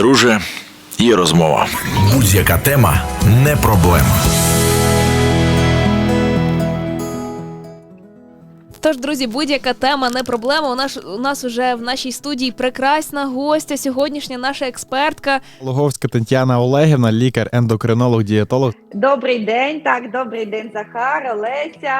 Друже, і розмова. Будь-яка тема не проблема. Тож, друзі, будь-яка тема не проблема. У нас у нас уже в нашій студії прекрасна гостя. Сьогоднішня наша експертка. Логовська Тетяна Олегівна, лікар, ендокринолог, дієтолог. Добрий день, так, добрий день, Захар, Олеся.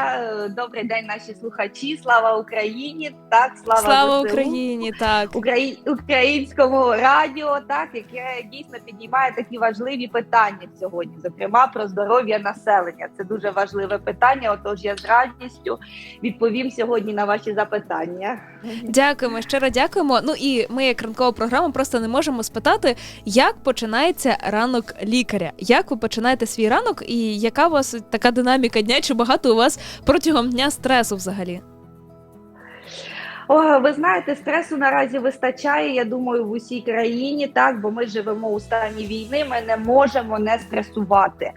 Добрий день, наші слухачі. Слава Україні! Так, слава, Слава ЗСУ, Україні! Так Украї... українському радіо, так яке дійсно піднімає такі важливі питання сьогодні, зокрема про здоров'я населення. Це дуже важливе питання. Отож, я з радістю відповім сьогодні на ваші запитання. дякуємо, щиро дякуємо. Ну і ми, як ранкова програма, просто не можемо спитати, як починається ранок лікаря. Як ви починаєте свій ранок, і яка у вас така динаміка дня? Чи багато у вас протягом дня стресу взагалі? О, ви знаєте, стресу наразі вистачає. Я думаю, в усій країні так, бо ми живемо у стані війни. Ми не можемо не стресувати.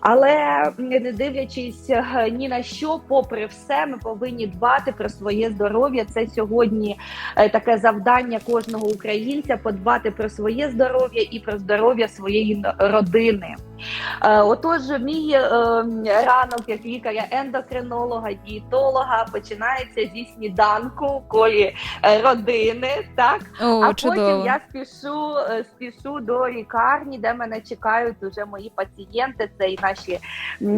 Але не дивлячись е, ні на що, попри все, ми повинні дбати про своє здоров'я. Це сьогодні е, таке завдання кожного українця подбати про своє здоров'я і про здоров'я своєї родини. Е, Отож, мій е, ранок як лікаря-ендокринолога, дієтолога починається зі сніданку колі е, родини. Так О, а чудово. потім я спішу, спішу до лікарні, де мене чекають уже мої пацієнти. Це і наші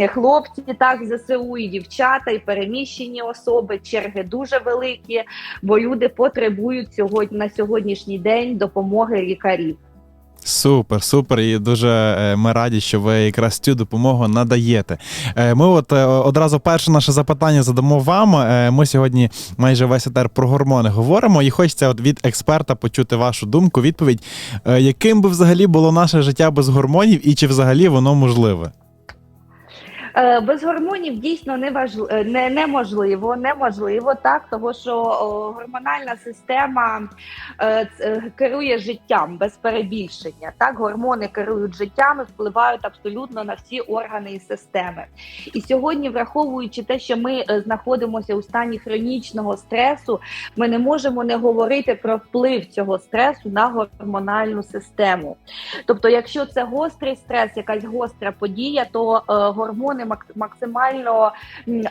хлопці, так ЗСУ, і дівчата, і переміщені особи. Черги дуже великі, бо люди потребують сьогодні на сьогоднішній день допомоги лікарів. Супер, супер. І дуже е, ми раді, що ви якраз цю допомогу надаєте. Е, Ми от е, одразу перше наше запитання задамо вам. Ми сьогодні майже весь етер про гормони говоримо, і хочеться от від експерта почути вашу думку, відповідь, яким би взагалі було наше життя без гормонів, і чи взагалі воно можливе? Е, Без гормонів дійсно не важл... е, не, неможливо, неможливо так, тому що гормональна система е, керує життям без перебільшення. Так, гормони керують життям і впливають абсолютно на всі органи і системи. І сьогодні, враховуючи те, що ми знаходимося у стані хронічного стресу, ми не можемо не говорити про вплив цього стресу на гормональну систему. Тобто, якщо це гострий стрес, якась гостра подія, то гормони максимально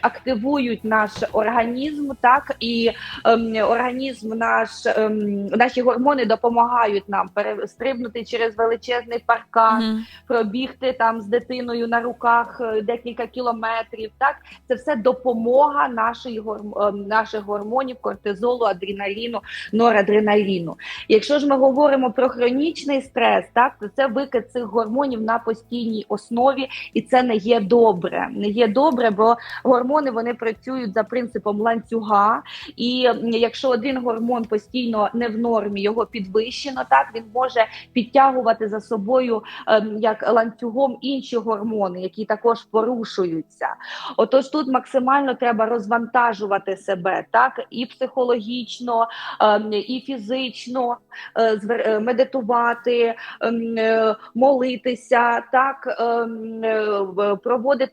активують наш організм, так і ем, організм наш ем, наші гормони допомагають нам перестрибнути через величезний паркан, Мгм. пробігти там з дитиною на руках е, декілька кілометрів. Так це все допомога нашої горм- ем, наших гормонів, кортизолу, адреналіну, норадреналіну. Якщо ж ми говоримо про хронічний стрес, так то це викид цих гормонів на постійній основі, і це не є добре. Не є добре, бо гормони вони працюють за принципом ланцюга. І якщо один гормон постійно не в нормі, його підвищено, так він може підтягувати за собою ем, як ланцюгом інші гормони, які також порушуються. Отож, тут максимально треба розвантажувати себе, так і психологічно, ем, і фізично, е, е, медитувати, ем, е, молитися, так ем,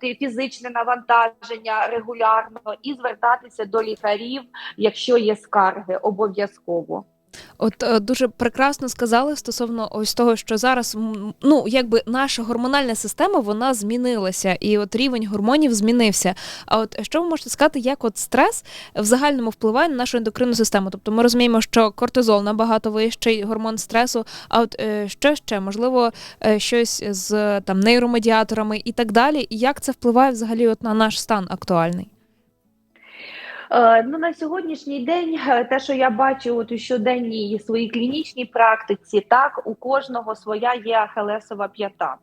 е, фізичне навантаження регулярно і звертатися до лікарів, якщо є скарги, обов'язково. От е, дуже прекрасно сказали стосовно ось того, що зараз ну якби наша гормональна система вона змінилася, і от рівень гормонів змінився. А от що ви можете сказати, як от стрес в загальному впливає на нашу ендокринну систему? Тобто ми розуміємо, що кортизол набагато вищий гормон стресу. А от е, що ще можливо е, щось з там нейромедіаторами і так далі, і як це впливає взагалі от на наш стан актуальний? Е, Ну на сьогоднішній день, е, те, що я бачу от у щоденній своїй клінічній практиці, так у кожного своя є ахелесова п'ята.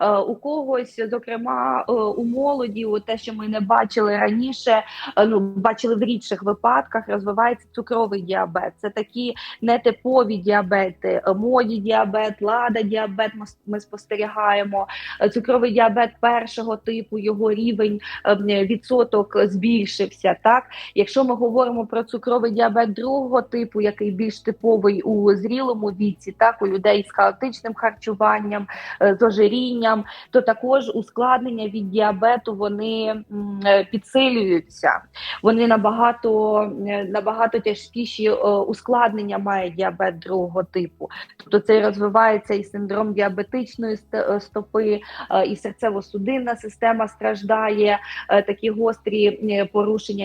Е, У когось, зокрема, у молоді, от те, що ми не бачили раніше, ну бачили в рідших випадках, розвивається цукровий діабет. Це такі нетипові діабети, моді діабет, лада діабет. Ми спостерігаємо. Цукровий діабет першого типу, його рівень відсоток збільшився. Так Якщо ми говоримо про цукровий діабет другого типу, який більш типовий у зрілому віці, так у людей з хаотичним харчуванням, е, з ожирінням, то також ускладнення від діабету вони е, підсилюються. Вони набагато е, набагато тяжкіші ускладнення має діабет другого типу. Тобто це розвивається і синдром діабетичної ст- стопи, і серцево-судинна система страждає, такі гострі порушення,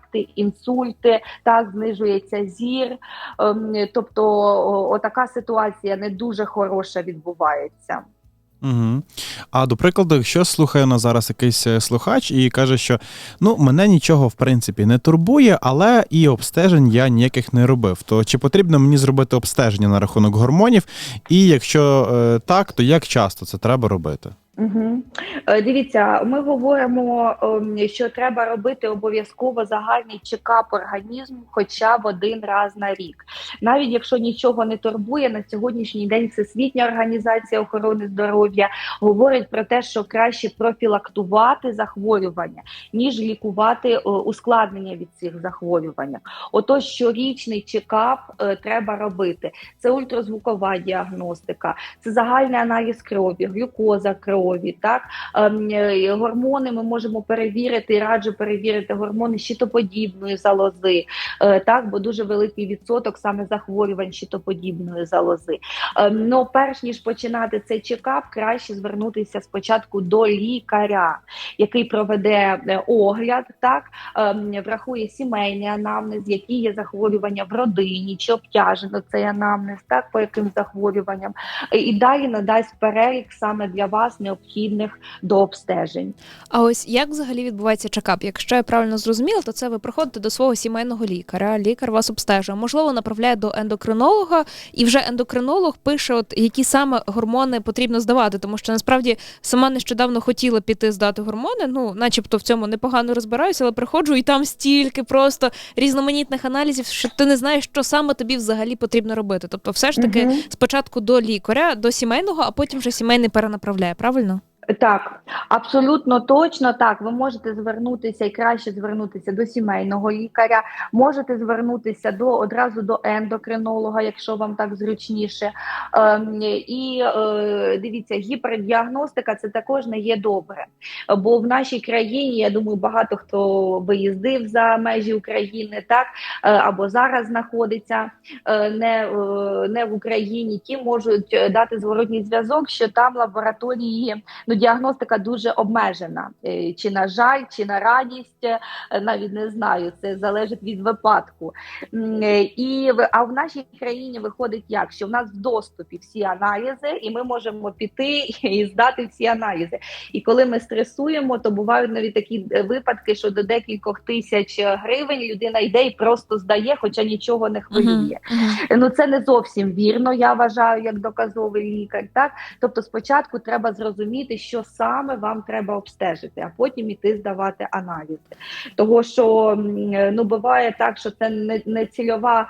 інфаркти, інсульти, так знижується зір. Ем, Тобто, отака ситуація не дуже хороша відбувається. Угу. А до прикладу, якщо слухає нас зараз якийсь е, слухач і каже, що ну мене нічого в принципі не турбує, але і обстежень я ніяких не робив. То чи потрібно мені зробити обстеження на рахунок гормонів? І якщо е, так, то як часто це треба робити? Угу. Дивіться, ми говоримо, ем, що треба робити обов'язково загальний чекап організму хоча б один раз на рік. Навіть якщо нічого не турбує, на сьогоднішній день Всесвітня організація охорони здоров'я говорить про те, що краще профілактувати захворювання, ніж лікувати е, ускладнення від цих захворювань. Отож, щорічний чекап е, треба робити. Це ультразвукова діагностика, це загальний аналіз крові, глюкоза крові. Так? Ем, е, гормони ми можемо перевірити, раджу перевірити гормони щитоподібної залози, е, так, бо дуже великий відсоток саме захворювань щитоподібної залози. Ем, Ну, перш ніж починати цей чекап, краще звернутися спочатку до лікаря, який проведе е, огляд, так? Ем, врахує сімейний анамнез, які є захворювання в родині, чи обтяжено цей анамнез, так? По яким захворюванням, і далі надасть перелік саме для вас необхідних до обстежень. А ось як взагалі відбувається чекап? Якщо я правильно зрозуміла, то це ви приходите до свого сімейного лікаря. Лікар вас обстежує, можливо, направляє до ендокринолога, і вже ендокринолог пише, от які саме гормони потрібно здавати, тому що насправді сама нещодавно хотіла піти здати гормони. Ну, начебто в цьому непогано розбираюся, але приходжу і там стільки просто різноманітних аналізів, що ти не знаєш, що саме тобі взагалі потрібно робити. Тобто, все ж таки Мгм. спочатку до лікаря, до сімейного, а потім вже сімейний перенаправляє. Правильно? правильно? Так, абсолютно точно так. Ви можете звернутися і краще звернутися до сімейного лікаря, можете звернутися до одразу до ендокринолога, якщо вам так зручніше. Ем, і е, дивіться, гіпердіагностика це також не є добре. Бо в нашій країні, я думаю, багато хто виїздив за межі України, так е, або зараз знаходиться е, не, е, не в Україні, ті можуть е, дати зворотній зв'язок, що там лабораторії ну, діагностика дуже обмежена. Е, Чи на жаль, чи на радість, е, навіть не знаю. Це залежить від випадку. Е, І а в нашій країні виходить як, що в нас в доступі всі аналізи, і ми можемо піти і здати всі аналізи. І коли ми стресуємо, то бувають навіть такі випадки, що до декількох тисяч гривень людина йде і просто здає, хоча нічого не хвилює. Ну це не зовсім вірно. Я вважаю, як доказовий лікар. Так, тобто, спочатку треба зрозуміти, що саме вам треба обстежити, а потім іти здавати аналізи. Того що ну буває так, що це не, не цільова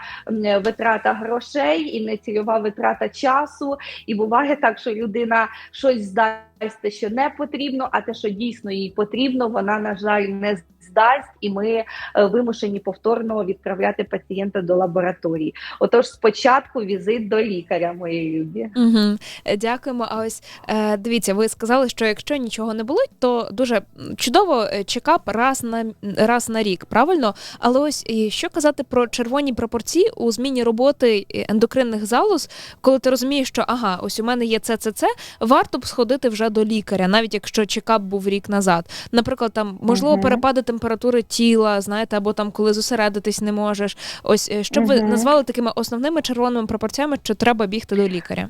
витрата грошей і не цільова витрата часу. І буває так, що людина щось здасть, що не потрібно, а те, що дійсно їй потрібно, вона на жаль не здасть, і ми е, вимушені повторно відправляти пацієнта до лабораторії. Отож, спочатку візит до лікаря, мої любі. Угу. Дякуємо. А ось е, дивіться, ви сказали, що якщо нічого не болить, то дуже чудово чекап раз на раз на рік, правильно? Але ось що казати про червоні пропорції у зміні роботи ендокринних залоз, коли ти розумієш, що ага, ось у мене є це, це, це, варто б сходити вже до лікаря, навіть якщо чекап був рік назад. Наприклад, там можливо Мгм. перепади температури тіла, знаєте, або там коли зосередитись не можеш. Ось е, що б ви назвали такими основними червоними пропорціями, що треба бігти до лікаря.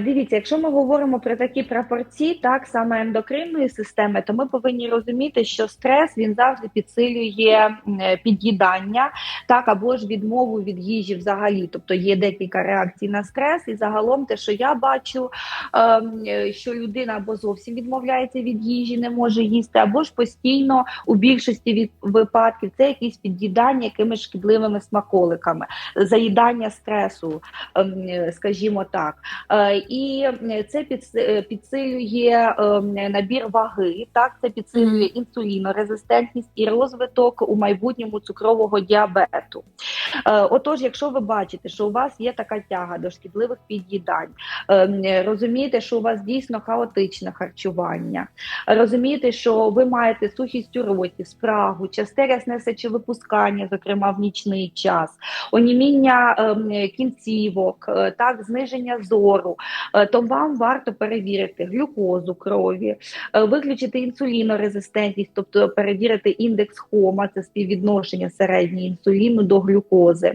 Дивіться, якщо ми говоримо про такі прапорці, так саме ендокринної системи, то ми повинні розуміти, що стрес він завжди підсилює е, під'їдання, так або ж відмову від їжі взагалі. Тобто є декілька реакцій на стрес, і загалом те, що я бачу, ем, е, що людина або зовсім відмовляється від їжі, не може їсти, або ж постійно у більшості випадків це якісь під'їдання якимись шкідливими смаколиками, заїдання стресу, ем, е, скажімо так. Е, І це е, підсилює е, набір ваги, так це підсилює інсулінорезистентність і розвиток у майбутньому цукрового діабету. Е, Отож, якщо ви бачите, що у вас є така тяга до шкідливих під'їдань, е, розумієте, що у вас дійсно хаотичне харчування, розумієте, що ви маєте сухість у роті, спрагу, часте рясне сечовипускання, зокрема в нічний час, оніміння е, кінцівок, так, зниження зору, е, то вам варто перевірити глюкозу крові, е, виключити інсулінорезистентність, тобто перевірити індекс хома, це співвідношення середньої інсуліну до глюкози,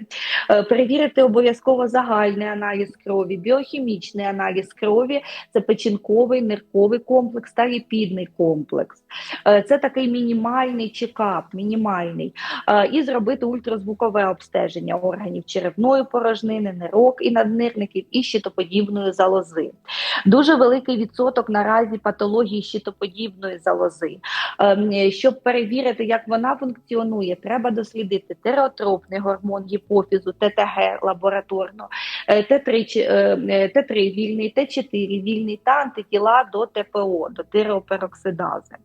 Е, перевірити обов'язково загальний аналіз крові, біохімічний аналіз крові, це печінковий, нирковий комплекс та ліпідний комплекс. Це такий мінімальний чекап, мінімальний. І зробити ультразвукове обстеження органів черевної порожнини, нирок і наднирників і щитоподібної залози. Дуже великий відсоток наразі патології щитоподібної залози. Ем, Щоб перевірити, як вона функціонує, треба дослідити тиреотропний гормон гіпофізу, ТТГ лабораторно, Т3, чи- е, е, Т3 вільний, Т4 вільний та антитіла до ТПО, до тиреопероксидази.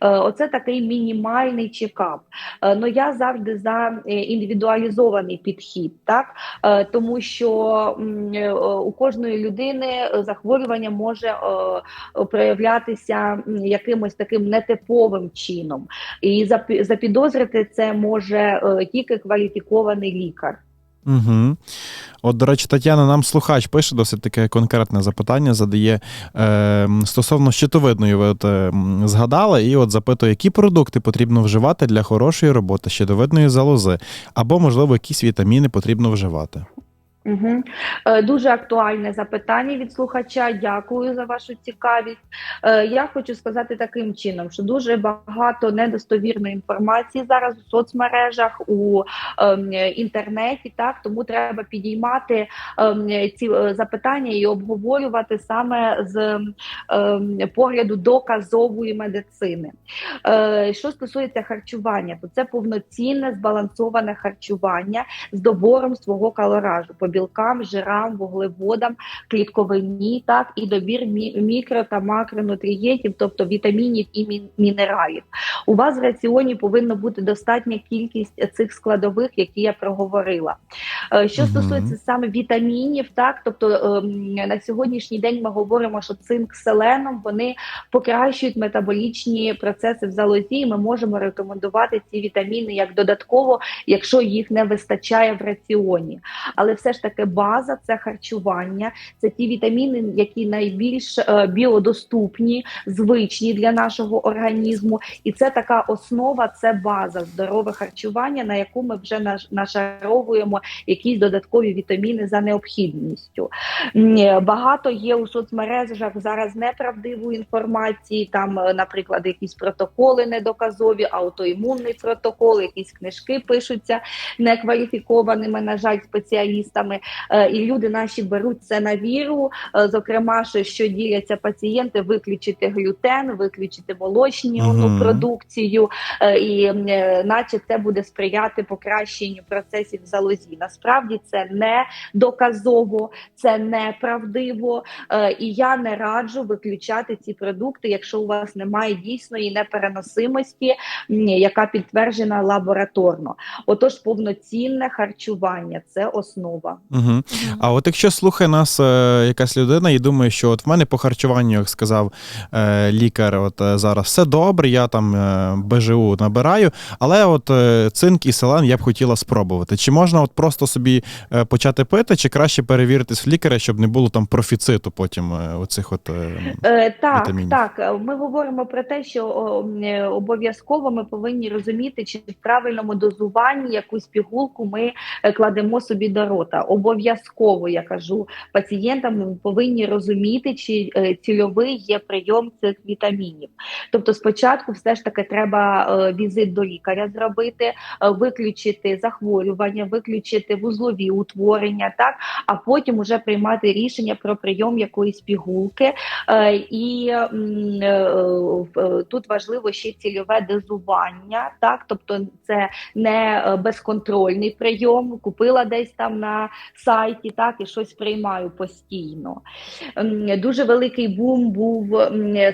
Е, Оце такий мінімальний чекап. Е, Ну я завжди за е, індивідуалізований підхід, так Е, тому що е, у кожної людини е, захворювання може е, е, проявлятися якимось таким нетиповим чином, і запі- запідозрити це може е, тільки кваліфікований лікар. Угу. От, до речі, Тетяна, нам слухач пише досить таке конкретне запитання, задає е, стосовно щитовидної, ви от, е, згадали, і от запитує, які продукти потрібно вживати для хорошої роботи щитовидної залози, або, можливо, якісь вітаміни потрібно вживати. Угу. Дуже актуальне запитання від слухача. Дякую за вашу цікавість. Е, Я хочу сказати таким чином, що дуже багато недостовірної інформації зараз у соцмережах, у ем, інтернеті. Так тому треба підіймати ем, ці е, запитання і обговорювати саме з ем, погляду доказової медицини. Що стосується харчування, то це повноцінне збалансоване харчування з добором свого калоражу білкам, жирам, вуглеводам, клітковині, так і добір мікро та макронутрієнтів, тобто вітамінів і мінералів. У вас в раціоні повинна бути достатня кількість цих складових, які я проговорила. Е, Що Мгм. стосується саме вітамінів, так тобто ем, на сьогоднішній день ми говоримо, що цинк селеном вони покращують метаболічні процеси в залозі. і Ми можемо рекомендувати ці вітаміни як додатково, якщо їх не вистачає в раціоні. Але все ж таки база це харчування, це ті вітаміни, які найбільш е, біодоступні, звичні для нашого організму, і це така основа, це база здорове харчування, на яку ми вже наш- нашаровуємо якісь додаткові вітаміни за необхідністю. Е, Багато є у соцмережах зараз неправдивої інформації. Там, е, наприклад, якісь протоколи недоказові, аутоімунний протокол, якісь книжки пишуться некваліфікованими, на жаль, спеціалістами. Е, І люди наші беруть це на віру. Е, Зокрема, що, що діляться пацієнти, виключити глютен, виключити молочні ну, продукцію, е, і е, наче це буде сприяти покращенню процесів в залозі. Насправді це не доказово, це неправдиво, і я не раджу виключати ці продукти, якщо у вас немає дійсної непереносимості, яка підтверджена лабораторно. Отож, повноцінне харчування це основа. Угу. А от якщо слухає нас е, якась людина і думає, що от в мене по харчуванню, як сказав е, лікар, от е, зараз все добре, я там е, БЖУ набираю, але от е, цинк і селен я б хотіла спробувати. Чи можна от просто собі е, почати пити, чи краще перевіритись в лікаря, щоб не було там профіциту потім е, оцих от. Е, Е, так, вітамінів. так. Ми говоримо про те, що обов'язково ми повинні розуміти, чи в правильному дозуванні якусь пігулку ми кладемо собі до рота. Обов'язково я кажу пацієнтам, ми повинні розуміти, чи е, цільовий є прийом цих вітамінів. Тобто, спочатку, все ж таки, треба е, візит до лікаря зробити, е, виключити захворювання, виключити вузлові утворення, так а потім уже приймати рішення про прийом якоїсь пігулки. І тут важливо ще цільове дозування, так тобто це не безконтрольний прийом. Купила десь там на сайті, так і щось приймаю постійно. Дуже великий бум був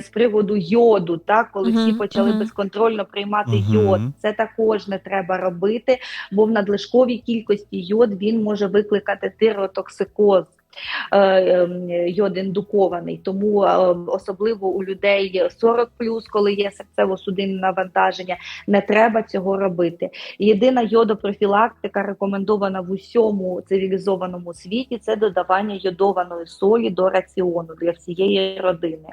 з приводу йоду, так коли всі Мгм, почали -huh. безконтрольно приймати Мгм. йод. Це також не треба робити, бо в надлишковій кількості йод він може викликати тиротоксикоз. Е, ем, Йод індукований, тому е, особливо у людей 40 коли є серцево-судинне навантаження, не треба цього робити. Єдина йодопрофілактика рекомендована в усьому цивілізованому світі це додавання йодованої солі до раціону для всієї родини.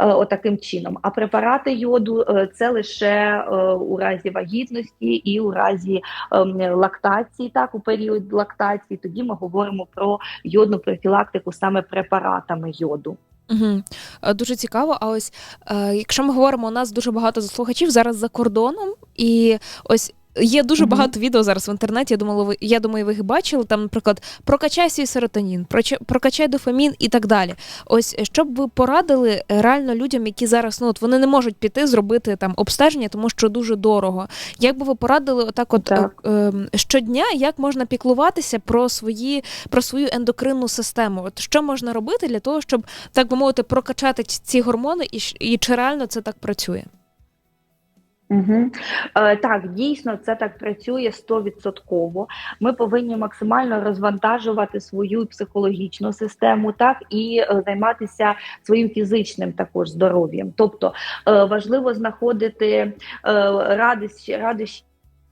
Е, Отаким чином. А препарати йоду це лише у разі вагітності і у разі ем, лактації, так у період лактації. Тоді ми говоримо про йодну профілактику саме препаратами йоду. Угу. Дуже цікаво. А ось е, якщо ми говоримо, у нас дуже багато слухачів зараз за кордоном, і ось. Є дуже Мгм. багато відео зараз в інтернеті. Я думала, ви я думаю, ви їх бачили. Там, наприклад, прокачай свій серотонін, прокачай дофамін і так далі. Ось що б ви порадили е, реально людям, які зараз ну от вони не можуть піти зробити там обстеження, тому що дуже дорого. Як би ви порадили, отак, от Так. е, е, щодня, як можна піклуватися про свої про свою ендокринну систему? От що можна робити для того, щоб так би мовити, прокачати ці- гормони, і, і чи реально це так працює? Угу. Е, так, дійсно, це так працює стовідсотково. Ми повинні максимально розвантажувати свою психологічну систему, так і е, займатися своїм фізичним також здоров'ям. Тобто е, важливо знаходити е, радість, радощі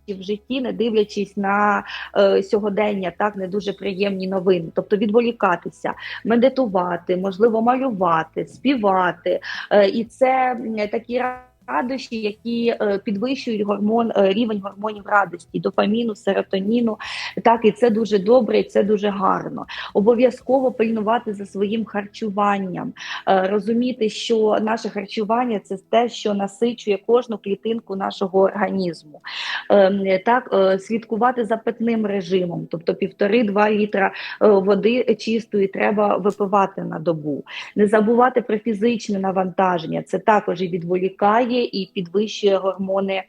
в житті, не дивлячись на е, сьогодення, так не дуже приємні новини, тобто відволікатися, медитувати, можливо, малювати, співати, е, і це м, такі радощі, які е, підвищують гормон е, рівень гормонів радості, дофаміну, серотоніну. Так, і це дуже добре, і це дуже гарно. Обов'язково пильнувати за своїм харчуванням, е, розуміти, що наше харчування це те, що насичує кожну клітинку нашого організму. Е, Так, слідкувати за питним режимом, тобто півтори-два літра води чистої треба випивати на добу. Не забувати про фізичне навантаження. Це також і відволікає і підвищує гормони е,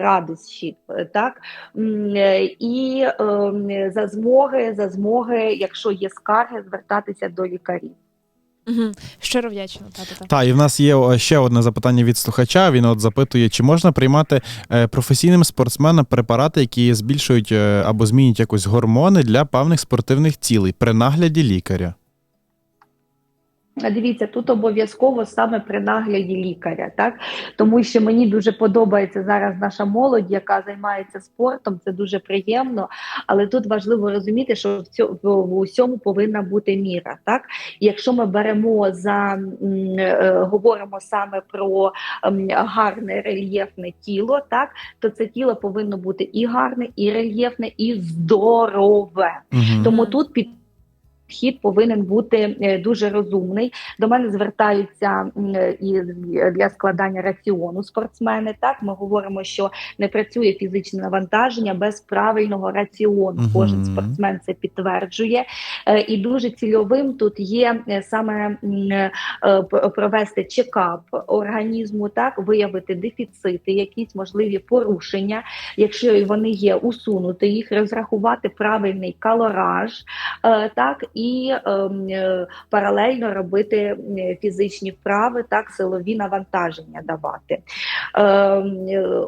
радості. е, Так е, і е, за змоги, за змоги, якщо є скарги, звертатися до лікарів. Угу. Щиро вдячна. Так, і в нас є ще одне запитання від слухача. Він от запитує, чи можна приймати професійним спортсменам препарати, які збільшують або змінюють якось гормони для певних спортивних цілей при нагляді лікаря. Дивіться, тут обов'язково саме при нагляді лікаря, так тому що мені дуже подобається зараз наша молодь, яка займається спортом. Це дуже приємно, але тут важливо розуміти, що в цьому в усьому повинна бути міра. Так, якщо ми беремо за м, е, говоримо саме про м, гарне рельєфне тіло, так то це тіло повинно бути і гарне, і рельєфне, і здорове. Угу. Тому тут під Підхід повинен бути е, дуже розумний. До мене звертаються і для складання раціону спортсмени. Так ми говоримо, що не працює фізичне навантаження без правильного раціону. Мгм. Кожен спортсмен це підтверджує. Е, І дуже цільовим тут є е, саме е, провести чекап організму, так виявити дефіцити, якісь можливі порушення. Якщо вони є, усунути їх, розрахувати правильний калораж. Е, так і ем, е, паралельно робити е, фізичні вправи, так силові навантаження давати. Ем,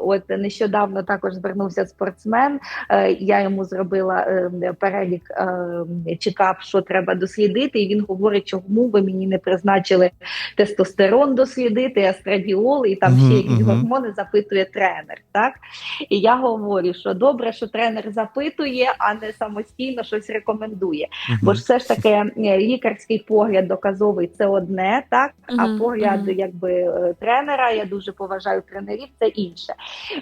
От нещодавно також звернувся спортсмен. Я йому зробила ем, перелік чекап, що треба дослідити. І він говорить, чому ви мені не призначили тестостерон дослідити, естрадіол і там ще якісь гормони запитує тренер. Так і я говорю, що добре, що тренер запитує, а не самостійно щось рекомендує. Бо ж все ж таки е, лікарський погляд доказовий це одне, так а погляд мгм. якби е, тренера, я дуже поважаю тренерів, це інше.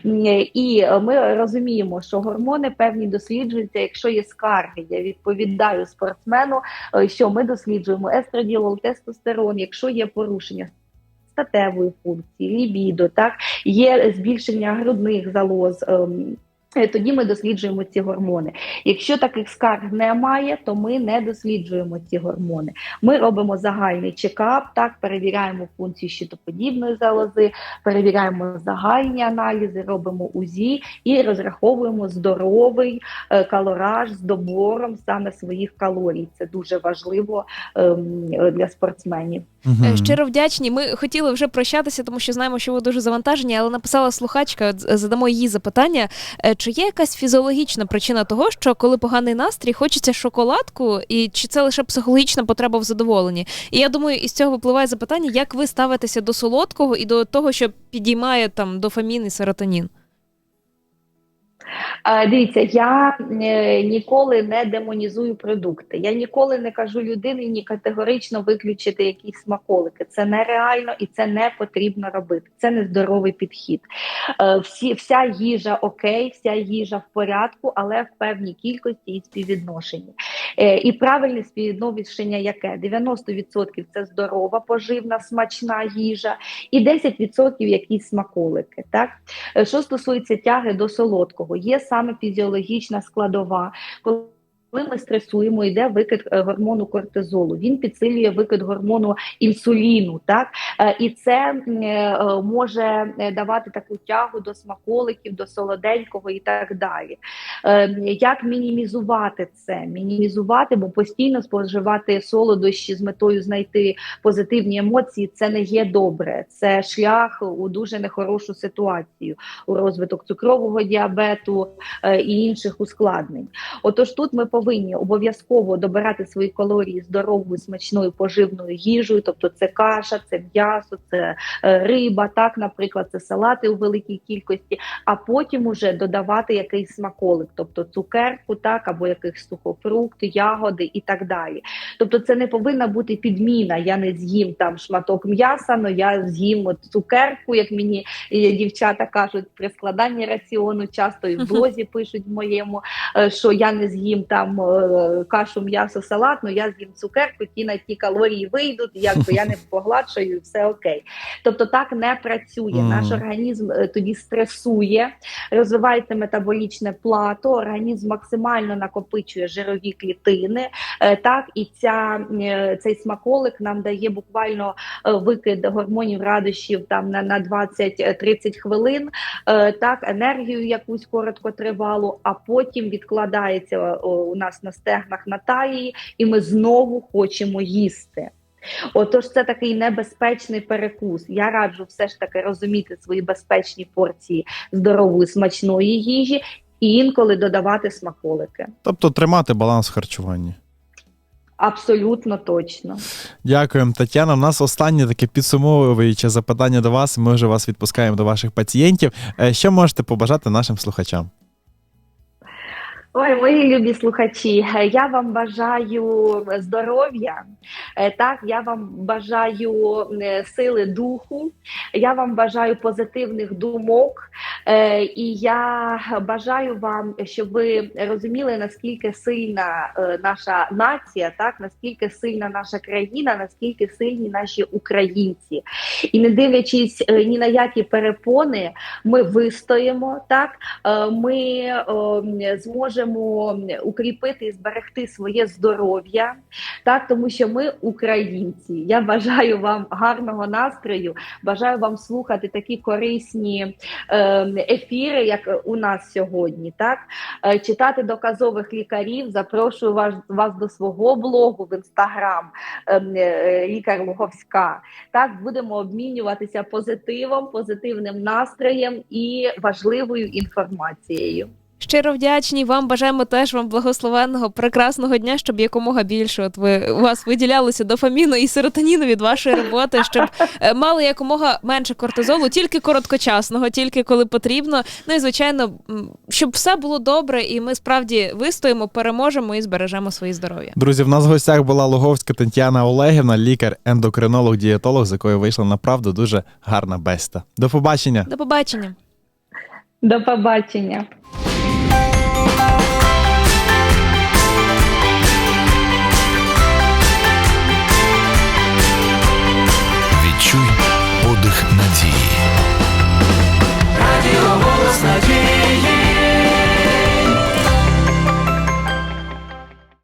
Е, І ми розуміємо, що гормони певні досліджуються, якщо є скарги. Я відповідаю спортсмену, що ми досліджуємо естрадіол, тестостерон, якщо є порушення. Статевої функції, лібідо, так є збільшення грудних залоз, ем, Тоді ми досліджуємо ці гормони. Якщо таких скарг немає, то ми не досліджуємо ці гормони. Ми робимо загальний чекап, так перевіряємо функцію щитоподібної залози, перевіряємо загальні аналізи, робимо УЗІ і розраховуємо здоровий е, калораж з добором саме своїх калорій. Це дуже важливо ем, для спортсменів. Е, Щиро вдячні. Ми хотіли вже прощатися, тому що знаємо, що ви дуже завантажені, але написала слухачка, задамо їй запитання. Е, Чи є якась фізіологічна причина того, що коли поганий настрій, хочеться шоколадку, і чи це лише психологічна потреба в задоволенні? І я думаю, із цього випливає запитання, як ви ставитеся до солодкого і до того, що підіймає там дофамін і серотонін? Дивіться, я е, ніколи не демонізую продукти. Я ніколи не кажу людині ні категорично виключити якісь смаколики. Це нереально і це не потрібно робити. Це нездоровий підхід. Е, Всі, вся їжа окей, вся їжа в порядку, але в певній кількості і співвідношенні. Е, І правильне співвідношення яке? 90% це здорова, поживна, смачна їжа, і 10% якісь смаколики. Так? Що стосується тяги до солодкого, є саме фізіологічна складова. Коли ми стресуємо, йде викид е, гормону кортизолу. Він підсилює викид гормону інсуліну, так Е, і це е, може давати таку тягу до смаколиків, до солоденького і так далі. Як мінімізувати це? Мінімізувати, бо постійно споживати солодощі з метою знайти позитивні емоції, це не є добре. Це шлях у дуже нехорошу ситуацію, у розвиток цукрового діабету і інших ускладнень. Отож, тут ми повинні обов'язково добирати свої калорії здоровою, смачною поживною їжею, тобто це каша, це м'ясо, це е, риба, так, наприклад, це салати у великій кількості, а потім уже додавати якийсь смаколик, тобто цукерку, так, або якийсь сухофрукт, ягоди і так далі. Тобто, це не повинна бути підміна. Я не з'їм там шматок м'яса, але я з'їм от цукерку, як мені е, дівчата кажуть, при складанні раціону часто і в блозі пишуть моєму, е, що я не з'їм там е, кашу, м'ясо, салат, але я з'їм цукерку, ті на ті калорії вийдуть, якби я не погладшаю, і все окей. Тобто так не працює. Мгм. Наш організм е, тоді стресує, розвивається метаболічне плато, організм максимально накопичує жирові клітини. е, Так, і ця, цей смаколик нам дає буквально викид гормонів радощів там на, на 20-30 хвилин, так, енергію якусь короткотривалу, а потім відкладається у нас на стегнах на талії, і ми знову хочемо їсти. Отож, це такий небезпечний перекус. Я раджу все ж таки розуміти свої безпечні порції здорової смачної їжі і інколи додавати смаколики. Тобто тримати баланс в харчуванні. Абсолютно точно. Дякуємо, Тетяна. У нас останнє таке підсумовуюче запитання до вас. Ми вже вас відпускаємо до ваших пацієнтів. Е, Що можете побажати нашим слухачам? Ой, мої любі слухачі, я вам бажаю здоров'я. е, Так, я вам бажаю е, сили духу, я вам бажаю позитивних думок, е, і я бажаю вам, щоб ви розуміли, наскільки сильна наша нація, так наскільки сильна наша країна, наскільки сильні наші українці, і не дивлячись ні на які перепони, ми вистоїмо так. Ми е, зможемо укріпити і зберегти своє здоров'я, так тому що ми українці. Я бажаю вам гарного настрою. Бажаю вам слухати такі корисні е, ефіри, як у нас сьогодні. Так Е, читати доказових лікарів. Запрошую вас, вас до свого блогу в інстаграм е, лікар Луговська. Так будемо обмінюватися позитивом, позитивним настроєм і важливою інформацією. Щиро вдячні вам. Бажаємо теж вам благословенного, прекрасного дня, щоб якомога більше от ви у вас виділялося дофаміну і серотоніну від вашої роботи, щоб е, мали якомога менше кортизолу, тільки короткочасного, тільки коли потрібно. Ну і звичайно, щоб все було добре, і ми справді вистоїмо, переможемо і збережемо своє здоров'я. Друзі, в нас в гостях була Луговська Тетяна Олегівна, лікар, ендокринолог, дієтолог, з якою вийшла направду дуже гарна бесіда. До побачення. До побачення. До побачення. nas.